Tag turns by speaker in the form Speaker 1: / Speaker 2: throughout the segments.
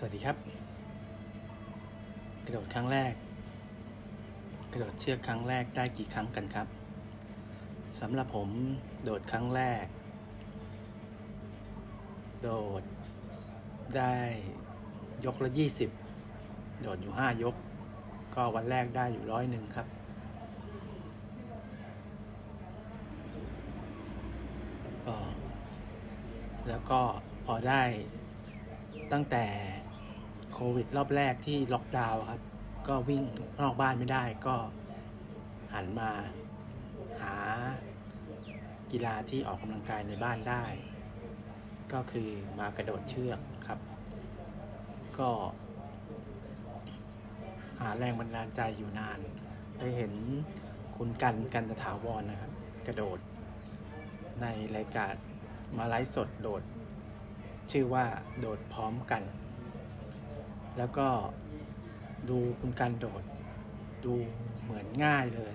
Speaker 1: สวัสดีครับ กระโดดครั้งแรก กระโดดเชือกครั้งแรกได้กี่ครั้งกันครับสำหรับผมโดดครั้งแรก โดดได้ยกละยี่สิบโดดอยู่ห้ายก ก็วันแรกได้อยู่ร้อยหนึ่งครับ ก็ แล้วก็พอได้ตั้งแต่ โควิดรอบแรกที่ล็อกดาวน์ครับ ก็วิ่งนอกบ้านไม่ได้ก็หันมาหากีฬาที่ออกกำลังกายในบ้านได้ ก็คือมากระโดดเชือกครับ ก็หาแรงบันดาลใจอยู่นาน ได้เห็นคุณกันกันตถาวรนะครับ กระโดด ในรายการมาไลฟ์สดโดด ชื่อว่าโดดพร้อมกัน แล้วก็ดูคุณการโดด ดูเหมือนง่ายเลย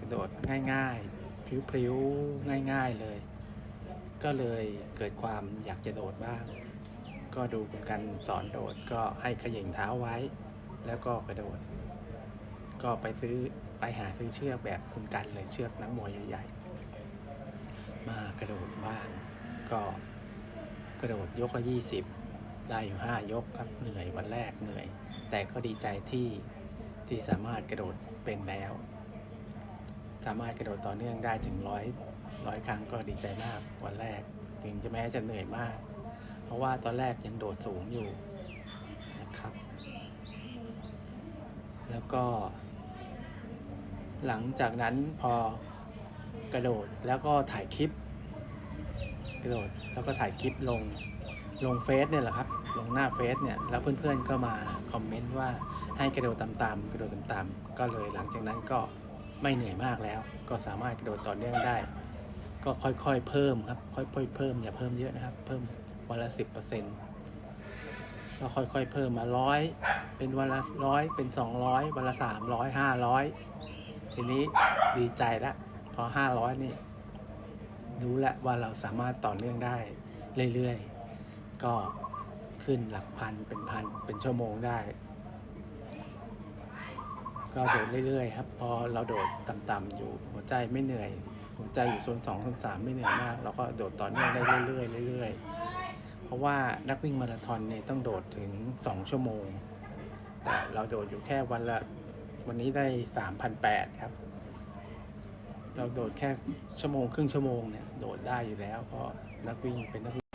Speaker 1: กระโดดง่ายๆพริ้วๆง่าย ๆเลย ก็เลยเกิดความอยากจะโดดบ้าง ก็ดูคุณกันสอนโดดก็ให้เขย่งเท้าไว้ แล้วก็กระโดด ก็ไปซื้อไปหาซื้อเชือกแบบคุณกันเลยเชือกนักมวยใหญ่ๆมากระโดดบ้างก็กระโดดยกละยี่สิบ ได้อยู่ห้ายกครับเหนื่อยวันแรกเหนื่อย แต่ก็ดีใจที่ที่สามารถกระโดดเป็นแล้ว สามารถกระโดดต่อเนื่องได้ถึงร้อยร้อยครั้งก็ดีใจมากวันแรก ถึงจะแม้จะเหนื่อยมาก เพราะว่าตอนแรกยังโดดสูงอยู่นะครับ แล้วก็ หลังจากนั้นพอกระโดดแล้วก็ถ่ายคลิป กระโดดแล้วก็ถ่ายคลิปลงลงเฟซเนี่ยแหละครับ ลงหน้าเฟซเนี่ยแล้วเพื่อนๆก็มาคอมเมนต์ว่าให้กระโดดตามๆกระโดดตามๆก็เลยหลังจากนั้นก็ไม่เหนื่อยมากแล้ว ก็สามารถกระโดดต่อเนื่องได้ ก็ค่อยๆเพิ่มครับค่อยๆเพิ่มอย่าเพิ่มเยอะนะครับ เพิ่มวันละสิบเปอร์เซ็นต์ก็ค่อยๆเพิ่มมาร้อยเป็นวันละร้อยเป็นสองร้อยวันละสามร้อยห้าร้อยทีนี้ดีใจละพอห้าร้อยนี่รู้ล้วว่าเราสามารถต่อเนื่องได้เรื่อยๆ ก็ ขึ้นหลักพันเป็นพันเป็นชั่วโมงได้ ก็โดดเรื่อยๆครับ พอเราโดดต่ำๆอยู่หัวใจไม่เหนื่อย หัวใจอยู่โซนสองโซนสามไม่เหนื่อยมาก เราก็โดดต่อเนื่องได้เรื่อยๆเรื่อยๆเพราะว่านักวิ่งมาราธอนเนี่ยต้องโดดถึง2ชั่วโมงแต่เราโดดอยู่แค่วันละวันนี้ได้3,800ครับเราโดดแค่ชั่วโมงครึ่งชั่วโมงเนี่ยโดดได้อยู่แล้วเพราะนักวิ่งเป็นนัก